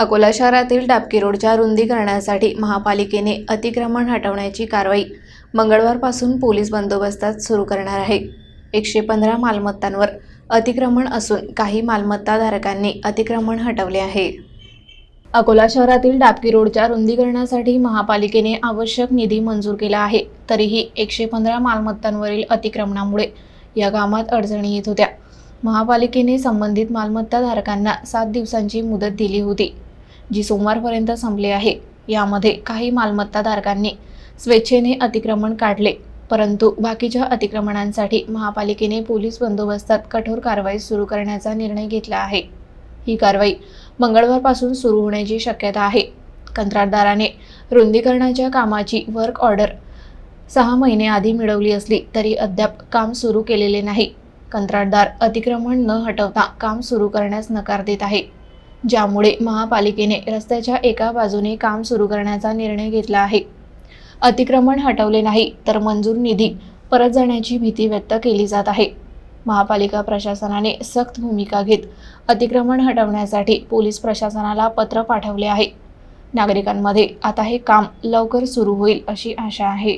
अकोला शहरातील डाबकी रोडच्या रुंदीकरणासाठी महापालिकेने अतिक्रमण हटवण्याची कारवाई मंगळवारपासून पोलीस बंदोबस्तात सुरू करणार आहे. एकशे पंधरा मालमत्तांवर अतिक्रमण असून काही मालमत्ताधारकांनी अतिक्रमण हटवले आहे. अकोला शहरातील डाबकी रोडच्या रुंदीकरणासाठी महापालिकेने आवश्यक निधी मंजूर केला आहे. तरीही एकशे पंधरा मालमत्तांवरील अतिक्रमणामुळे या कामात अडचणी येत होत्या. महापालिकेने संबंधित मालमत्ताधारकांना सात दिवसांची मुदत दिली होती. जी सोमवारपर्यंत संपली आहे. यामध्ये काही मालमत्ताधारकांनी स्वेच्छेने अतिक्रमण काढले. परंतु बाकीच्या अतिक्रमणांसाठी महापालिकेने पोलीस बंदोबस्तात कठोर कारवाई सुरू करण्याचा निर्णय घेतला आहे. ही कारवाई मंगळवारपासून सुरू होण्याची शक्यता आहे. कंत्राटदाराने रुंदीकरणाच्या कामाची वर्क ऑर्डर सहा महिने आधी मिळवली असली तरी अद्याप काम सुरू केलेले नाही. कंत्राटदार अतिक्रमण न हटवता काम सुरू करण्यास नकार देत आहे. ज्यामुळे महापालिकेने रस्त्याच्या एका बाजूने काम सुरू करण्याचा निर्णय घेतला आहे. अतिक्रमण हटवले नाही तर मंजूर निधी परत जाण्याची भीती व्यक्त केली जात आहे. महापालिका प्रशासनाने सक्त भूमिका घेत अतिक्रमण हटवण्यासाठी पोलीस प्रशासनाला पत्र पाठवले आहे. नागरिकांमध्ये आता हे काम लवकर सुरू होईल अशी आशा आहे.